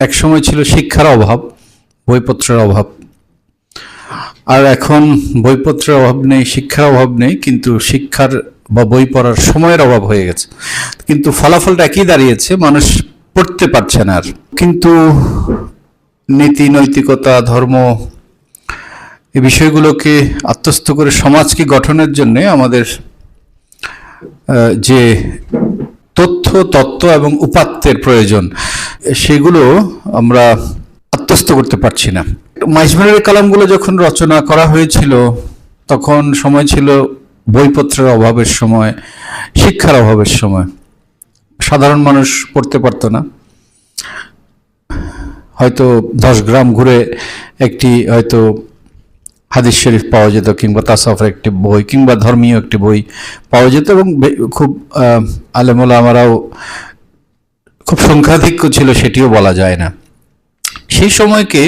এক সময় ছিল শিক্ষার অভাব, বইপত্রের অভাব। আর এখন বইপত্রের অভাব নেই, শিক্ষার অভাব নেই, কিন্তু শিক্ষার বা বই পড়ার সময়ের অভাব হয়ে গেছে। কিন্তু ফলাফলটা একই দাঁড়িয়েছে, মানুষ পড়তে পারছে না আর। কিন্তু নীতি, নৈতিকতা, ধর্ম এই বিষয়গুলোকে আত্মস্থ করে সমাজকে গঠনের জন্য আমাদের যে তথ্য, তত্ত্ব এবং উপাত্তের প্রয়োজন, সেগুলো আমরা আত্মস্থ করতে পারছি না। মাইজমানের কালামগুলো যখন রচনা করা হয়েছিল, তখন সময় ছিল বইপত্রের অভাবের সময়, শিক্ষার অভাবের সময়। সাধারণ মানুষ পড়তে পারতো না। হয়তো দশ গ্রাম ঘুরে একটি হয়তো হাদিস শরীফ পাওয়া যেত কিংবা তাসাফের একটি বই কিংবা ধর্মীয় একটি বই পাওয়া যেত এবং খুব আলেমুল আমারাও খুব সংখ্যাধিক্য ছিল, সেটিও বলা যায় না। সেই সময়কে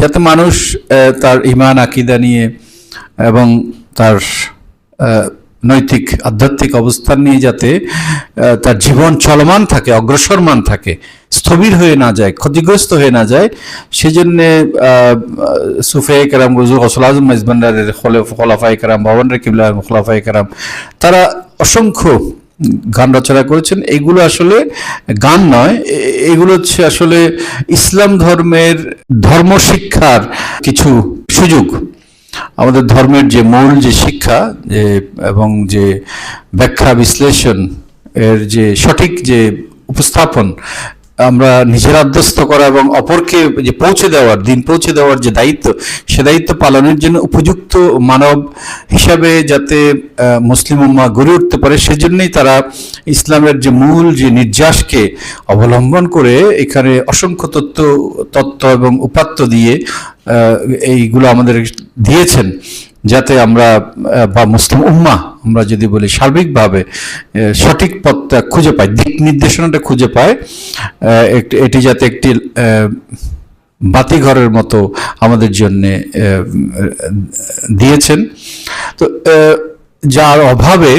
যাতে মানুষ তার ইমান আকিদা নিয়ে এবং তার নৈতিক, আধ্যাত্মিক অবস্থান নিয়ে যাতে তার জীবন চলমান থাকে, অগ্রসরমান থাকে স্থবির হয়ে না যায়, ক্ষতিগ্রস্ত হয়ে না যায়, সেজন্য সুফে কেরাম গজু গসল আজম মেজবান্ডারের খোলাফাই কেরাম ভবন কিবলা খোলাফাই কেরাম তারা অসংখ্য গান রচনা করেছেন। এগুলো আসলে গান নয় এগুলো হচ্ছে আসলে ইসলাম ধর্মের ধর্ম শিক্ষার কিছু সুযোগ। আমাদের ধর্মের যে মূল যে শিক্ষা, যে, এবং যে ব্যাখ্যা বিশ্লেষণ, এর যে সঠিক যে উপস্থাপন আমরা নিজের আধ্যস্ত করা এবং অপরকে যে পৌঁছে দেওয়ার, দিন পৌঁছে দেওয়ার যে দায়িত্ব, সে দায়িত্ব পালনের জন্য উপযুক্ত মানব হিসাবে যাতে মুসলিম উম্মা গড়ে উঠতে পারে, সেজন্যই তারা ইসলামের যে মূল যে নির্যাসকে অবলম্বন করে এখানে অসংখ্য তত্ত্ব তত্ত্ব এবং উপাত্ত দিয়ে এইগুলো আমাদের দিয়েছেন। যাতে আমরা বা মুসলিম উম্মা, আমরা যদি বলি সার্বিকভাবে সঠিক পথটা খুঁজে পাই, দিক নির্দেশনাটা খুঁজে পায় এটি যাতে একটি বাতিঘরের মতো আমাদের জন্যে দিয়েছেন। তো যার অভাবে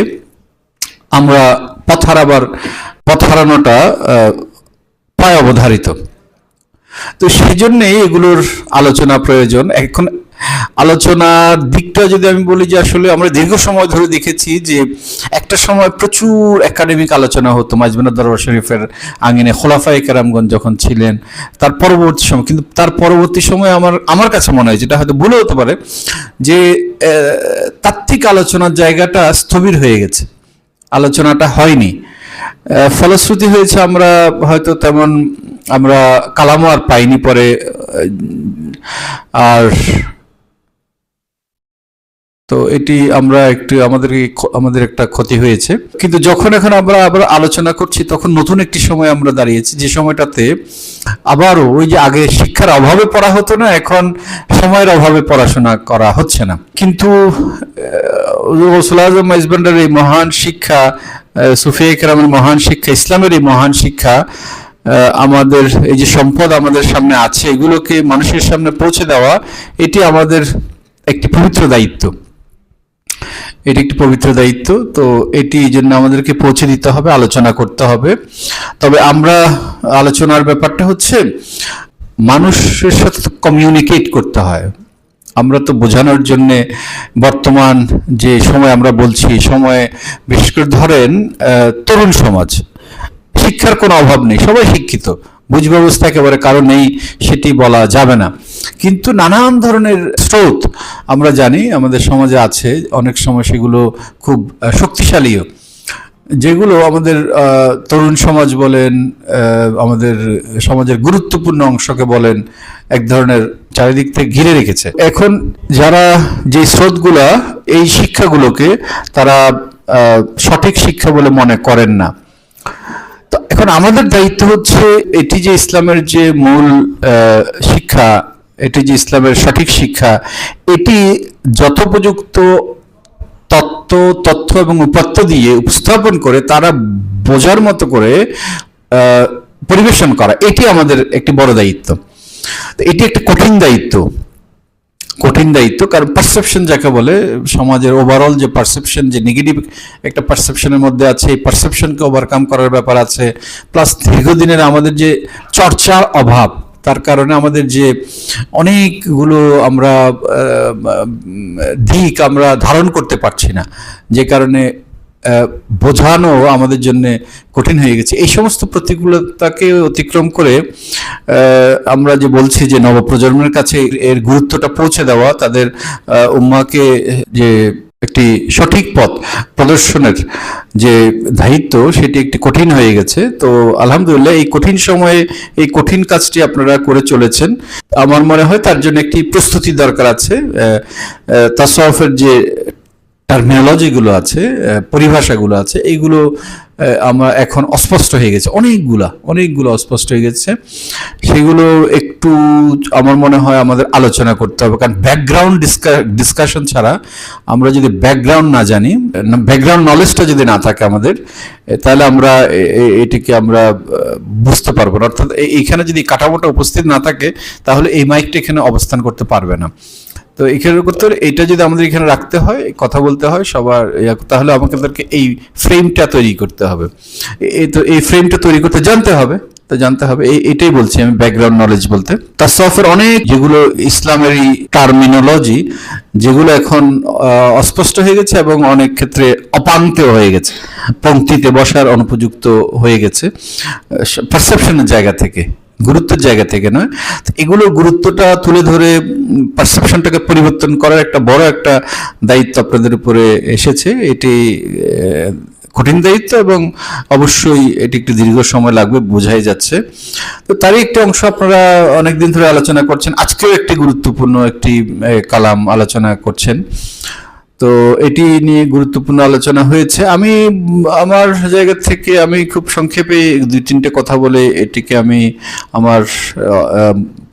আমরা পথ হারাবার, পথ হারানোটা পায় অবধারিত। তো সেই জন্যেই এগুলোর আলোচনা প্রয়োজন। এখন আলোচনার দিকটা যদি আমি বলি যে আসলে আমরা দীর্ঘ সময় ধরে দেখেছি যে একটা সময় প্রচুর একাডেমিক আলোচনা হতো মাজমিনা দরবার শরীফের আঙিনে খোলাফাই কেরামগঞ্জ যখন ছিলেন, তার পরবর্তী সময়, কিন্তু তার পরবর্তী সময় আমার আমার কাছে মনে হয়, যেটা হয়তো ভুলে হতে পারে, যে তাত্ত্বিক আলোচনার জায়গাটা স্থবির হয়ে গেছে। আলোচনাটা হয়নি। ফলশ্রুতি হয়েছে আমরা হয়তো তেমন আমরা কালামও আর পাইনি পরে, আর তো এটি আমরা একটু আমাদের আমাদের একটা ক্ষতি হয়েছে। কিন্তু যখন এখন আমরা আবার আলোচনা করছি, তখন নতুন একটি সময় আমরা দাঁড়িয়েছি। যে সময়টাতে আবারও ওই যে আগে শিক্ষার অভাবে পড়া হতো না, এখন সময়ের অভাবে পড়াশোনা করা হচ্ছে না। কিন্তু রসুল ইসবান্ডার এই মহান শিক্ষা সুফিয়া কেরামের মহান শিক্ষা, ইসলামের এই মহান শিক্ষা আমাদের এই যে সম্পদ আমাদের সামনে আছে, এগুলোকে মানুষের সামনে পৌঁছে দেওয়া, এটি আমাদের একটি পবিত্র দায়িত্ব। এটি একটি পবিত্র দায়িত্ব, তো এটি এই জন্য আমাদেরকে পৌঁছে দিতে হবে, আলোচনা করতে হবে। তবে আমরা আলোচনার ব্যাপারটা হচ্ছে, মানুষের সাথে কমিউনিকেট করতে হয়। আমরা তো বোঝানোর জন্য বর্তমান যে সময় আমরা বলছি সময়ে বিশেষ করে ধরেন তরুণ সমাজ, শিক্ষার কোনো অভাব নেই, সবাই শিক্ষিত, বুঝ ব্যবস্থা একেবারে কারও নেই, সেটি বলা যাবে না। কিন্তু নানান ধরনের স্রোত আমরা জানি, আমাদের সমাজে আছে, অনেক সময় সেগুলো খুব শক্তিশালীও। যেগুলো আমাদের তরুণ সমাজ বলেন আমাদের সমাজের গুরুত্বপূর্ণ অংশকে বলেন, এক ধরনের চারিদিক থেকে ঘিরে রেখেছে। এখন যারা যে স্রোতগুলা, এই শিক্ষাগুলোকে তারা সঠিক শিক্ষা বলে মনে করেন না। তো এখন আমাদের দায়িত্ব হচ্ছে এটি যে ইসলামের যে মূল শিক্ষা এটি যে ইসলামের সঠিক শিক্ষা, এটি যথোপযুক্ত তত্ত্ব, তথ্য এবং উপাত্ত দিয়ে উপস্থাপন করে তারা বোঝার মতো করে পরিবেশন করা, এটি আমাদের একটি বড় দায়িত্ব। এটি একটি কঠিন দায়িত্ব। কঠিন দায়িত্ব, কারণ পারসেপশন যাকে বলে, সমাজের ওভারঅল যে পারসেপশন যে নেগেটিভ একটা পারসেপশনের মধ্যে আছে, এই পারসেপশনকে ওভারকাম করার ব্যাপার আছে প্লাস দীর্ঘদিনের আমাদের যে চর্চার অভাব তার কারণে আমাদের যে অনেকগুলো আমরা দিক আমরা ধারণ করতে পারছি না, যে কারণে বোঝানো আমাদের জন্য কঠিন হয়ে গেছে। এই সমস্ত প্রতিকূলতাকে অতিক্রম করে আমরা যে বলছি যে নবপ্রজন্মের কাছে এর গুরুত্বটা পৌঁছে দেওয়া, তাদের উম্মাকে যে একটি সঠিক পথ প্রদর্শনের যে দায়িত্ব, সেটি একটি কঠিন হয়ে গেছে। তো আলহামদুলিল্লাহ, এই কঠিন সময়ে এই কঠিন কাজটি আপনারা করে চলেছেন। আমার মনে হয় তার জন্য একটি প্রস্তুতি দরকার আছে। তাসফের যে টার্মিনোলজিগুলো আছে পরিভাষাগুলো আছে এইগুলো আমার এখন অস্পষ্ট হয়ে গেছে। অনেকগুলা, অনেকগুলো অস্পষ্ট হয়ে গেছে। সেগুলো একটু আমার মনে হয় আমাদের আলোচনা করতে হবে, কারণ ব্যাকগ্রাউন্ড ডিসকাশন ছাড়া আমরা যদি ব্যাকগ্রাউন্ড না জানি ব্যাকগ্রাউন্ড নলেজটা যদি না থাকে আমাদের তাহলে আমরা এটিকে আমরা বুঝতে পারব না। অর্থাৎ এইখানে যদি কাঠামোটা উপস্থিত না থাকে, তাহলে এই মাইকটা এখানে অবস্থান করতে পারবে না। তো এখানে করতে হলে এটা যদি আমাদের এখানে রাখতে হয়, কথা বলতে হয়, সবার তাহলে আমাদেরকে এই ফ্রেমটা তৈরি করতে হবে। এই তো এই ফ্রেমটা তৈরি করতে জানতে হবে, তো জানতে হবে। এটাই বলছি আমি ব্যাকগ্রাউন্ড নলেজ বলতে। তাসফের অনেক, যেগুলো ইসলামেরই টার্মিনোলজি যেগুলো এখন অস্পষ্ট হয়ে গেছে এবং অনেক ক্ষেত্রে অপান্তেও হয়ে গেছে। পঙ্ক্তিতে বসার অনুপযুক্ত হয়ে গেছে পারসেপশনের জায়গা থেকে। গুরুত্বের জায়গা থেকে নয়। এগুলোর গুরুত্বটা তুলে ধরে পারসেপশনটাকে পরিবর্তন করার একটা বড় একটা দায়িত্ব আপনাদের উপরে এসেছে। এটি কঠিন দায়িত্ব এবং অবশ্যই এটি একটি দীর্ঘ সময় লাগবে, বোঝাই যাচ্ছে। তো তারই একটি অংশ আপনারা অনেকদিন ধরে আলোচনা করছেন। আজকেও একটি গুরুত্বপূর্ণ একটি কালাম আলোচনা করছেন। তো এটি নিয়ে গুরুত্বপূর্ণ আলোচনা হয়েছে। আমি, আমার জায়গা থেকে আমি খুব সংক্ষেপে দুই তিনটে কথা বলে এটিকে আমি আমার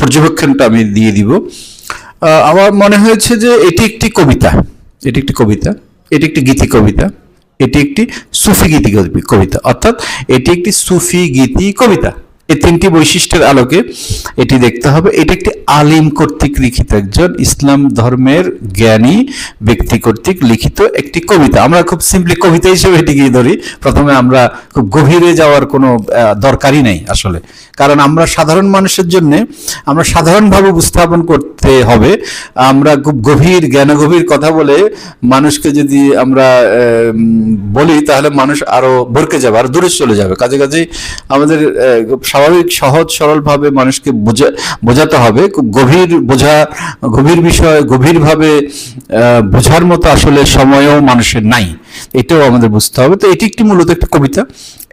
পর্যবেক্ষণটা আমি দিয়ে দিব। আমার মনে হয়েছে যে এটি একটি কবিতা, এটি একটি কবিতা, এটি একটি গীতি কবিতা, এটি একটি সুফি গীতি কবিতা। অর্থাৎ এটি একটি সুফি গীতি কবিতা। এই তিনটি বৈশিষ্ট্যের আলোকে এটি দেখতে হবে। এটি একটি আলিম কর্তৃক লিখিত একজন ইসলাম ধর্মের জ্ঞানী ব্যক্তি কর্তৃক লিখিত একটি কবিতা। আমরা খুব সিম্পলি কবিতা হিসেবে এটিকে ধরি। প্রথমে আমরা খুব গভীরে যাওয়ার কোনো দরকারই নেই আসলে। কারণ আমরা সাধারণ মানুষের জন্য আমরা সাধারণভাবে উপস্থাপন করতে হবে। আমরা খুব গভীর, জ্ঞানগভীর কথা বলে মানুষকে যদি আমরা বলি, তাহলে মানুষ আরও ভরকে যাবে, আর দূরে চলে যাবে। কাজে কাজে আমাদের স্বাভাবিক, সহজ, সরলভাবে মানুষকে বোঝা, বোঝাতে হবে। গভীর বোঝা, গভীর বিষয়, গভীরভাবে বোঝার মতো আসলে সময়ও মানুষের নাই। এটাও আমাদের বুঝতে হবে। তো এটি একটি মূলত একটি কবিতা,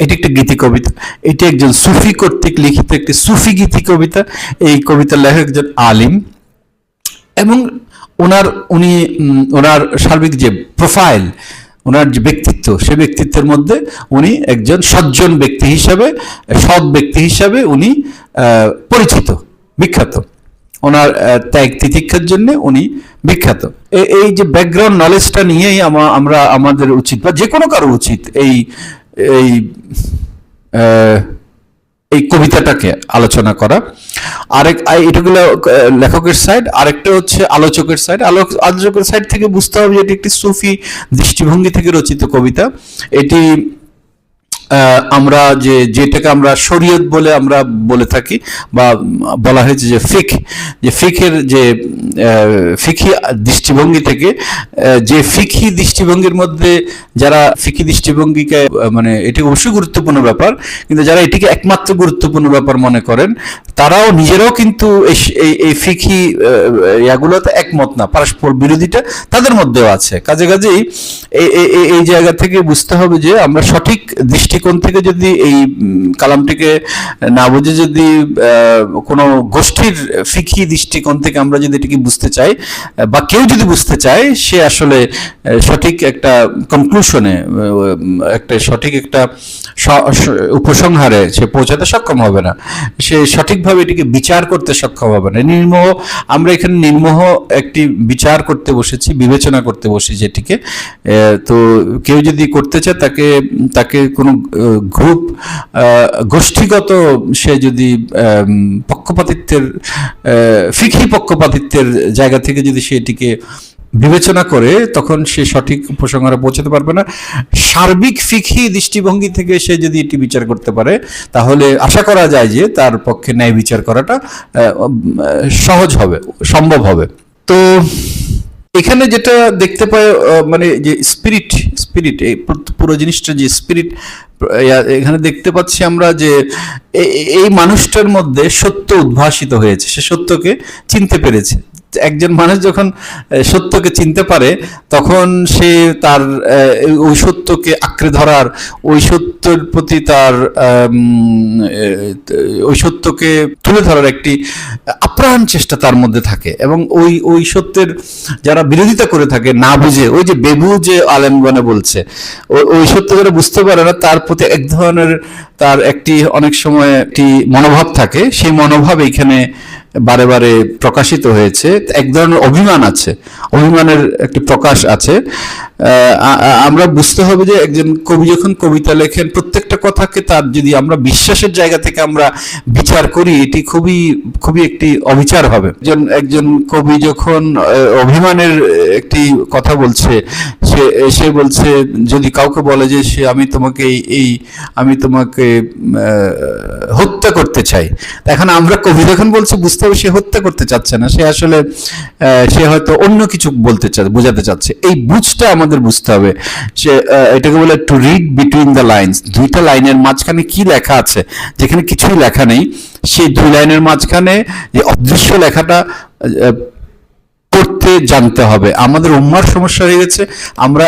এটি একটি গীতি কবিতা, এটি একজন সুফি কর্তৃক লিখিত একটি সুফি গীতি কবিতা। এই কবিতার লেখক একজন আলিম এবং ওনার, উনি ওনার সার্বিক যে প্রোফাইল, ওনার যে ব্যক্তিত্ব, সে ব্যক্তিত্বের মধ্যে উনি একজন সজ্জন ব্যক্তি হিসাবে, সৎ ব্যক্তি হিসাবে উনি পরিচিত, বিখ্যাত। ওনার ত্যাগ তিতিক্ষার জন্য উনি বিখ্যাত। এই যে ব্যাকগ্রাউন্ড নলেজটা নিয়েই আমরা আমাদের উচিত, বা যে কোনো কারও উচিত এই এই এই কবিতাটাকে আলোচনা করা। আরেক এটাগুলো লেখকের সাইড আরেকটা হচ্ছে আলোচকের সাইড আলোচকের সাইড থেকে বুঝতে হবে যে এটি একটি সুফি দৃষ্টিভঙ্গি থেকে রচিত কবিতা। এটি আমরা যে, যেটাকে আমরা শরীয়ত বলে আমরা বলে থাকি বা বলা হয়েছে যে ফিক, যে ফিকের যে ফিকি দৃষ্টিভঙ্গি থেকে যে ফিকি দৃষ্টিভঙ্গির মধ্যে যারা ফিকি দৃষ্টিভঙ্গিকে মানে এটি অবশ্যই গুরুত্বপূর্ণ ব্যাপার, কিন্তু যারা এটিকে একমাত্র গুরুত্বপূর্ণ ব্যাপার মনে করেন, তারাও নিজেরাও কিন্তু এই- ফিকি ইয়াগুলোতে একমত না, পারস্পর বিরোধিতা তাদের মধ্যেও আছে। কাজে কাজেই এই- জায়গা থেকে বুঝতে হবে যে আমরা সঠিক দৃষ্টিকোণ থেকে যদি এই কালামটিকে না বুঝে যদি কোনো গোষ্ঠীর ফিকি দৃষ্টিকোণ থেকে আমরা যদি এটিকে বুঝতে চাই, বা কেউ যদি বুঝতে চায়, সে আসলে সঠিক একটা কনক্লুশনে একটা সঠিক একটা উপসংহারে সে পৌঁছাতে সক্ষম হবে না। সে সঠিকভাবে এটিকে বিচার করতে সক্ষম হবে না। নির্মোহ, আমরা এখানে নির্মোহ একটি বিচার করতে বসেছি, বিবেচনা করতে বসেছি এটিকে তো কেউ যদি করতে চায়, তাকে তাকে কোনো গ্রুপ গোষ্ঠীগত সে যদি পক্ষপাতিত্বের ফিকি পক্ষপাতিত্বের জায়গা থেকে যদি সে এটিকে বিবেচনা করে, তখন সে সঠিক উপসংহারে পৌঁছাতে পারবে না। সার্বিক ফিকি দৃষ্টিভঙ্গি থেকে সে যদি এটি বিচার করতে পারে, তাহলে আশা করা যায় যে তার পক্ষে ন্যায় বিচার করাটা সহজ হবে, সম্ভব হবে। তো এখানে যেটা দেখতে পায় মানে যে স্পিরিট স্পিরিট এই পুরো- জিনিসটা যে স্পিরিট এখানে দেখতে পাচ্ছি আমরা যে এই মানুষটার মধ্যে সত্য উদ্ভাসিত হয়েছে। সে সত্যকে চিনতে পেরেছে। একজন মানুষ যখন সত্যকে চিনতে পারে, তখন সে তার ওই সত্যকে আঁকড়ে ধরার, ওই সত্যের প্রতি তার ওই সত্যকে তুলে ধরার একটি আপ্রাণ চেষ্টা তার মধ্যে থাকে। এবং ওই ওই সত্যের যারা বিরোধিতা করে থাকে, না বুঝে, ওই যে বেবু যে আলেমগণে বলছে ওই সত্য যারা বুঝতে পারে না, তার প্রতি এক ধরনের তার একটি অনেক সময় একটি মনোভাব থাকে। সেই মনোভাব এইখানে বারে বারে প্রকাশিত হয়েছে। এক ধরনের অভিমান আছে, অভিমানের একটি প্রকাশ আছে। আমরা বুঝতে হবে যে একজন কবি যখন কবিতা লেখেন, প্রত্যেকটা কথাকে তার যদি আমরা বিশ্বাসের জায়গা থেকে আমরা বিচার করি, এটি খুবই খুবই একটি অবিচার হবে। একজন একজন কবি যখন অভিমানের একটি কথা বলছে, সে সে বলছে, যদি কাউকে বলে যে সে, আমি তোমাকে এই- আমি তোমাকে হত্যা করতে চাই। এখন আমরা কবি যখন বলছে, বুঝতে হবে সে হত্যা করতে চাচ্ছে না। সে আসলে সে হয়তো অন্য কিছু বলতে চাচ্ছে বোঝাতে চাচ্ছে। এই বুঝটা আমাদের বুঝতে হবে। সে এটাকে বলে to read between the lines দুইটা লাইনের মাঝখানে কি লেখা আছে? যেখানে কিছুই লেখা নেই, সেই দুই লাইনের মাঝখানে যে অদৃশ্য লেখাটা পড়তে জানতে হবে। আমাদের উম্মার সমস্যা হয়ে গেছে। আমরা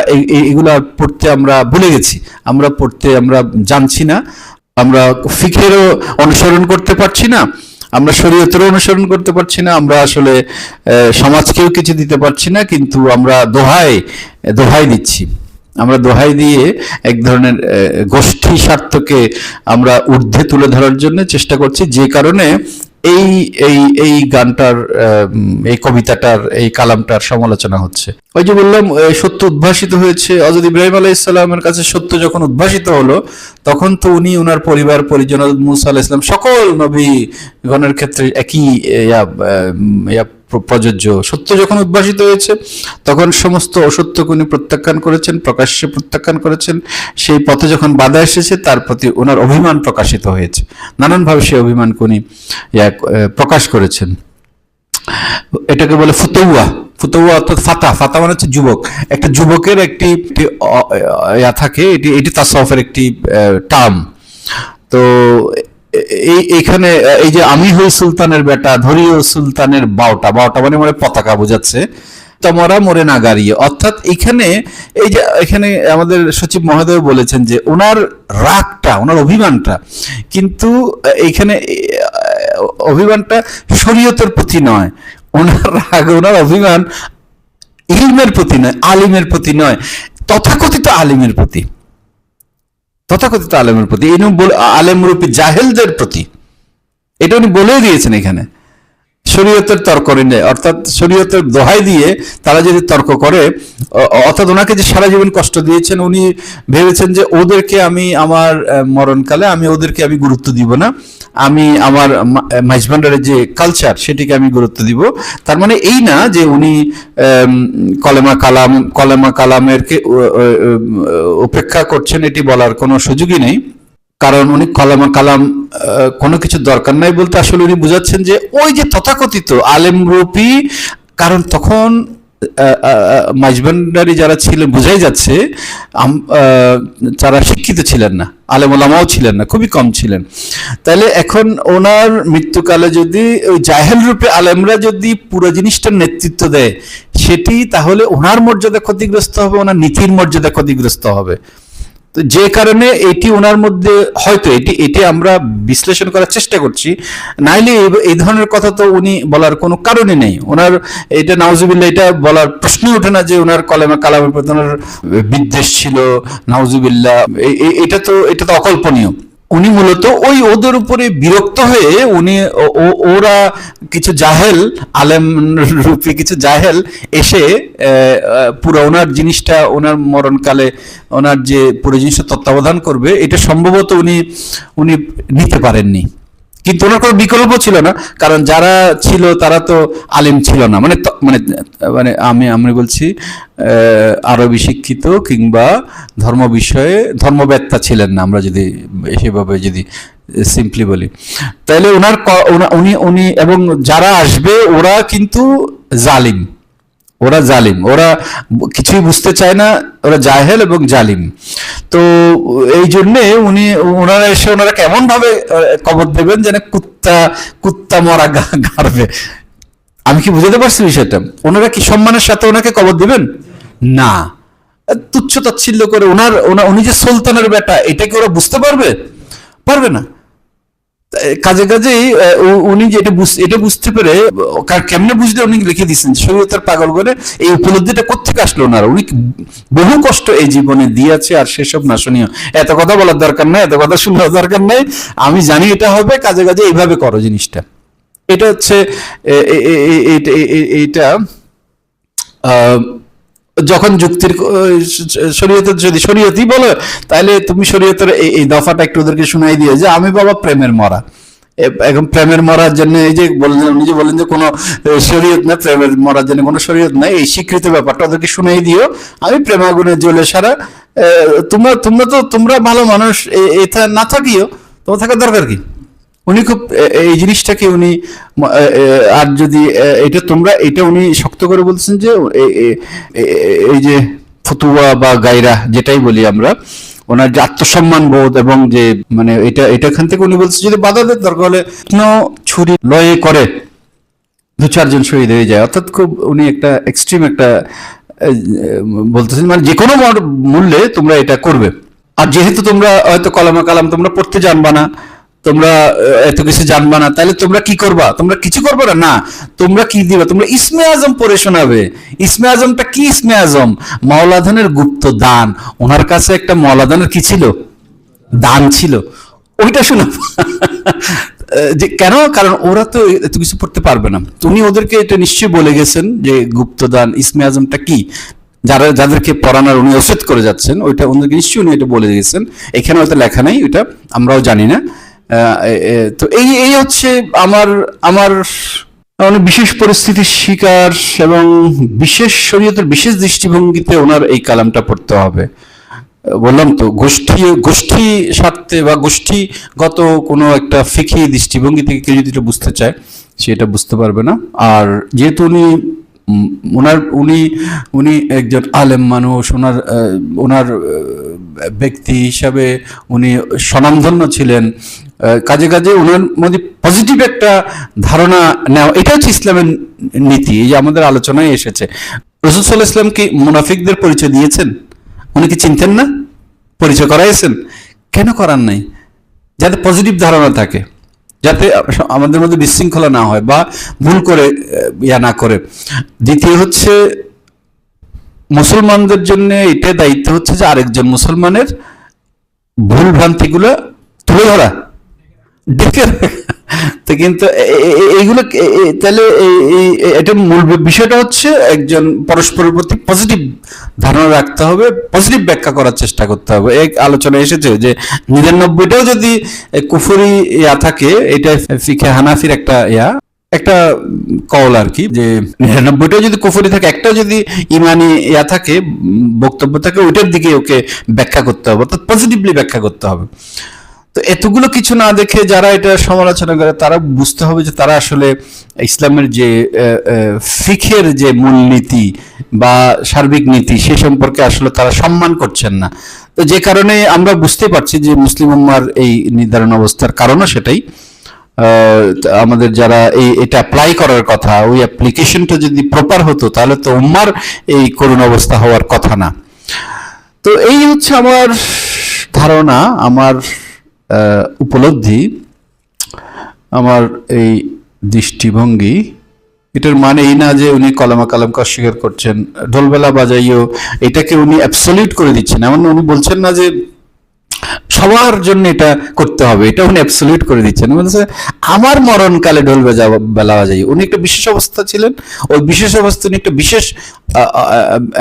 এগুলা পড়তে আমরা ভুলে গেছি। আমরা পড়তে আমরা জানছি না। আমরা ফিকেরও অনুসরণ করতে পারছি না। আমরা শরীয়তেরও অনুসরণ করতে পারছি না, আমরা আসলে সমাজকেও কিছু দিতে পারছি না, কিন্তু আমরা দোহাই দোহাই দিচ্ছি। আমরা দোহাই দিয়ে এক ধরনের গোষ্ঠী স্বার্থকে আমরা ঊর্ধ্বে তুলে ধরার জন্য চেষ্টা করছি, যে কারণে এই এই এই গানটার এই কবিতাটার এই কালামটার সমালোচনা হচ্ছে। ওই যে বললাম সত্য উদ্ভাসিত হয়েছে। অজদ ইব্রাহিম আলাহ ইসলামের কাছে সত্য যখন উদ্ভাসিত হলো তখন তো উনি ওনার পরিবার পরিজন মুসা আলাহ ইসলাম সকল নবী গণের ক্ষেত্রে একই ইয়া, প্রযোজ্য। সত্য যখন উদ্ভাসিত হয়েছে, তখন সমস্ত অসত্যকে উনি প্রত্যাখ্যান করেছেন, প্রকাশ্যে প্রত্যাখ্যান করেছেন। সেই পথে যখন বাধা এসেছে, তার প্রতি ওনার অভিমান প্রকাশিত হয়েছে। নানানভাবে সেই অভিমানকে উনি প্রকাশ করেছেন। এটাকে বলে ফুতৌয়া। ফুতৌয়া অর্থাৎ ফাতা। ফাতা মানে হচ্ছে যুবক। একটা যুবকের একটি থাকে, এটি এটি তাসফের একটি টার্ম। তো এই, এখানে, এই যে আমি হই সুলতানের বেটা ধরিও সুলতানের বাউটা বাউটা মানে মানে পতাকা বোঝাচ্ছে, তোমরা মরে না গাড়িয়ে। অর্থাৎ এখানে, এই যে এখানে আমাদের সচিব মহোদয় বলেছেন যে ওনার রাগটা, ওনার অভিমানটা, কিন্তু এইখানে অভিমানটা শরীয়তের প্রতি নয়। ওনার রাগ, ওনার অভিমান ইলমের প্রতি নয়, আলিমের প্রতি নয়, তথাকথিত আলিমের প্রতি। তথাকথিত আলেমের প্রতি এই আলেমরূপী জাহেলদের প্রতি। এটা উনি বলেই দিয়েছেন এখানে। শরীয়তের তর্ক নেই। অর্থাৎ শরীয়তের দোহাই দিয়ে তারা যদি তর্ক করে অর্থাৎ ওনাকে যে সারা জীবন কষ্ট দিয়েছেন, উনি ভেবেছেন যে ওদেরকে আমি আমার মরণকালে আমি ওদেরকে আমি গুরুত্ব দিব না। আমি আমার মাইজবান্ডারের যে কালচার সেটিকে আমি গুরুত্ব দিব। তার মানে এই না যে উনি কলেমা কালাম, কলেমা কালামের কে উ- উ- উ- উপেক্ষা করছেন, এটি বলার কোনো সুযোগই নেই। কারণ উনি কলামা কালাম কোনো কিছু দরকার নাই বলতে আসলে উনি বুঝাচ্ছেন যে ওই যে তথাকথিত আলেম রূপী, কারণ তখন মাইজবান্ডারি যারা ছিলেন বোঝাই যাচ্ছে যারা শিক্ষিত ছিলেন না, আলেম ওলামাও ছিলেন না, খুবই কম ছিলেন। তাহলে এখন ওনার মৃত্যুকালে যদি ওই জাহেল রূপে আলেমরা যদি পুরো জিনিসটার নেতৃত্ব দেয়, সেটি তাহলে ওনার মর্যাদা ক্ষতিগ্রস্ত হবে, ওনার নীতির মর্যাদা ক্ষতিগ্রস্ত হবে। তো যে কারণে এটি ওনার মধ্যে হয়তো এটি এটি আমরা বিশ্লেষণ করার চেষ্টা করছি। নাইলে এই- ধরনের কথা তো উনি বলার কোনো কারণই নেই। ওনার এটা নাউজুবিল্লা এটা বলার প্রশ্নই ওঠে না যে ওনার কলেমা কালামের প্রতি ওনার বিদ্বেষ ছিল এ- এটা তো এটা তো অকল্পনীয়। উনি মূলত ওই ওদের উপরে বিরক্ত হয়ে উনি ওরা কিছু জাহেল, আলেম রূপে কিছু জাহেল এসে পুরো ওনার জিনিসটা, ওনার মরণকালে ওনার যে পুরো জিনিসটা তত্ত্বাবধান করবে, এটা সম্ভবত উনি উনি নিতে পারেননি। কিন্তু ওনার কোনো বিকল্প ছিল না, কারণ যারা ছিল তারা তো আলিম ছিল না। মানে মানে মানে আমি আমি বলছি আরবি শিক্ষিত কিংবা ধর্ম বিষয়ে ধর্মবেত্তা ছিলেন না, আমরা যদি সেভাবে যদি সিম্পলি বলি। তাহলে ওনার উনি উনি এবং যারা আসবে, ওরা কিন্তু জালিম। ওরা জালিম। ওরা কিছুই বুঝতে চায় না, ওরা জাহেল এবং জালিম। তো এই জন্যে উনি, ওনারা এসে ওনারা কেমন ভাবে কবর দেবেন যেন কুত্তা কুত্তা মরা গাড়বে। আমি কি বুঝাতে পারছি বিষয়টা? ওনারা কি সম্মানের সাথে ওনাকে কবর দেবেন? না। তুচ্ছ তাচ্ছিল্য করে ওনার, ওনা- উনি যে সুলতানের বেটা, এটা কি ওরা বুঝতে পারবে? পারবে না। কাজে কাজেই উনি এটা এটা বুঝতে পেরে কেমনে বুঝলে উনি লিখে দিচ্ছেন শরীয়তের পাগল করে, এই উপলব্ধিটা কোথেকে আসলো ওনার? উনি বহু কষ্ট এই জীবনে দিয়েছে আর সেসব না শুনিও। এত কথা বলার দরকার নাই, এত কথা শোনার দরকার নাই। আমি জানি এটা হবে, কাজে কাজে এইভাবে করো জিনিসটা। এটা হচ্ছে, এ- যখন যুক্তির শরীয়তের যদি শরীয়তই বলে, তাহলে তুমি শরীয়তের এই দফাটা একটু ওদেরকে শোনাই দিয়ে যে আমি বাবা প্রেমের মরা। এখন প্রেমের মরার জন্য এই যে বললেন, উনি যে বললেন যে কোনো শরীয়ত না, প্রেমের মরার জন্য কোনো শরীয়ত নাই এই স্বীকৃত ব্যাপারটা ওদেরকে শুনাই দিও। আমি প্রেমাগুনে জ্বলে সারা তোমরা তোমরা তো, তোমরা ভালো মানুষ এটা না থাকিও, তোমার থাকার দরকার কি? উনি খুব এই জিনিসটাকে উনি আর যদি এটা তোমরা, এটা উনি শক্ত করে বলছেন যে এই যে ফতুয়া বা গায়রা যেটাই বলি আমরা, ওনার যে আত্মসম্মান বোধ এবং যে মানে এটা এটা এখান থেকে উনি বলছে যদি বাধা দেয় দরকার হলে ছুরি লয়ে করে দু চারজন শহীদ হয়ে যায়। অর্থাৎ খুব উনি একটা এক্সট্রিম একটা বলতেছেন মানে যে কোনো মূল্যে তোমরা এটা করবে। আর যেহেতু তোমরা হয়তো কলামা কালাম তোমরা পড়তে জানবা না তোমরা এত কিছু জানবা না। তাহলে তোমরা কি করবা? তোমরা কিছু করবে না? না, তোমরা কি দিবা? তোমরা ইসমে আজম পড়ে শোনাবে। ইসমে আজমটা কি ইসমে আজম? মাওলাধানের গুপ্ত দান। ওনার কাছে একটা মাওলাধানের কি ছিল? দান ছিল। ওইটা শোনো যে কেন? কারণ ওরা তো এত কিছু পড়তে পারবে না। তুমি ওদেরকে এটা নিশ্চয়ই বলে গেছেন যে গুপ্তদান ইসমে আজমটা কি? যারা, যাদেরকে পড়ানোর উনি ওসেদ করে যাচ্ছেন, ওইটা ওদেরকে নিশ্চয়ই উনি এটা বলে গেছেন। এখানে হয়তো লেখা নাই, ওইটা আমরাও জানি না। তো এই এই হচ্ছে আমার আমার অনেক বিশেষ পরিস্থিতির শিকার এবং বিশেষ শরীয়তের বিশেষ দৃষ্টিভঙ্গিতে ওনার এই কালামটা পড়তে হবে। বললাম তো, গোষ্ঠী গোষ্ঠী স্বার্থে বা গোষ্ঠীগত কোনো একটা ফিকি দৃষ্টিভঙ্গি থেকে কেউ যদি বুঝতে চায় সেটা বুঝতে পারবে না। আর যেহেতু উনি ওনার, উনি উনি একজন আলেম মানুষ, ওনার ওনার ব্যক্তি হিসাবে উনি স্বনামধন্য ছিলেন কাজে কাজে ওনার মধ্যে পজিটিভ একটা ধারণা নেওয়া, এটা হচ্ছে ইসলামের নীতি, এই যে আমাদের আলোচনায় এসেছে। রসুল ইসলাম কি মুনাফিকদের পরিচয় দিয়েছেন? উনি কি চিনতেন না? পরিচয় করাইছেন? কেন করার নাই? যাতে পজিটিভ ধারণা থাকে, যাতে আমাদের মধ্যে বিশৃঙ্খলা না হয় বা ভুল করে ইয়া না করে। দ্বিতীয় হচ্ছে, মুসলমানদের জন্য এটা দায়িত্ব হচ্ছে যে আরেকজন মুসলমানের ভুল ভ্রান্তিগুলো তুলে ধরা। কিন্তু এইগুলো তাহলে এটা মূল বিষয়টা হচ্ছে একজন পরস্পরের প্রতি পজিটিভ ধারণা রাখতে হবে পজিটিভ ব্যাখ্যা করার চেষ্টা করতে হবে। এক আলোচনা এসেছে যে নিরানব্বইটাও যদি কুফরি ইয়া থাকে, এটা ফিকে হানাফির একটা ইয়া, একটা কল আর কি, যে নিরানব্বইটাও যদি কুফরি থাকে, একটাও যদি ইমানি ইয়া থাকে বক্তব্য থাকে, ওইটার দিকে ওকে ব্যাখ্যা করতে হবে, অর্থাৎ পজিটিভলি ব্যাখ্যা করতে হবে। তো এতগুলো কিছু না দেখে যারা এটা সমালোচনা করে, তারা বুঝতে হবে যে তারা আসলে ইসলামের যে ফিখের যে মূলনীতি বা সার্বিক নীতি, সে সম্পর্কে আসলে তারা সম্মান করছেন না। তো যে কারণে আমরা বুঝতে পারছি যে মুসলিম উম্মার এই নির্ধারণ অবস্থার কারণও সেটাই। আমাদের যারা এই, এটা অ্যাপ্লাই করার কথা, ওই অ্যাপ্লিকেশনটা যদি প্রপার হতো, তাহলে তো উম্মার এই করুণ অবস্থা হওয়ার কথা না। তো এই হচ্ছে আমার ধারণা, আমার উপলব্ধি, আমার এই দৃষ্টিভঙ্গি, এটার মানে এই না যে উনি কলামা কালামকে অস্বীকার করছেন। ঢোলবেলা বাজাইও, এটাকে উনি অ্যাবসলিউট করে দিচ্ছেন। এমন উনি বলছেন না যে সবার জন্য এটা করতে হবে, এটা উনি অ্যাবসলিউট করে দিচ্ছেন। বলছে আমার মরণকালে ঢোল বেজা বেলা বাজাই উনি একটা বিশেষ অবস্থা ছিলেন। ওই বিশেষ অবস্থা উনি একটা বিশেষ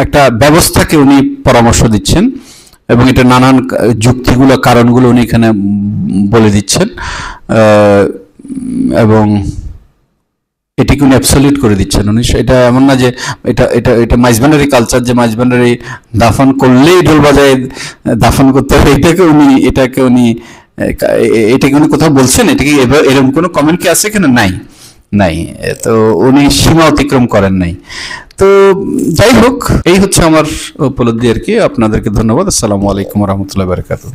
একটা ব্যবস্থাকে উনি পরামর্শ দিচ্ছেন। এবং এটা নানান কা- যুক্তিগুলো, কারণগুলো উনি এখানে বলে দিচ্ছেন। এবং এটিকে উনি অ্যাবসলিউট করে দিচ্ছেন। উনি এটা এমন না যে এটা এটা এটা মাইজবান্ডারি কালচার যে মাইজবান্ডারি দাফন করলেই ঢোল বাজায়, দাফন করতে হবে, এটাকে উনি এটাকে উনি কা- এটাকে উনি কোথাও বলছেন, এটাকে এভাবে- এরকম কোনো কমেন্ট কি আছে এখানে? নাই। নাই। তো উনি সীমা অতিক্রম করেন নাই। তো যাই হোক, এই হচ্ছে আমার উপলব্ধি আর কি। আপনাদেরকে ধন্যবাদ। আসসালামু আলাইকুম রহমতুল্লাহ বারকাতুহ।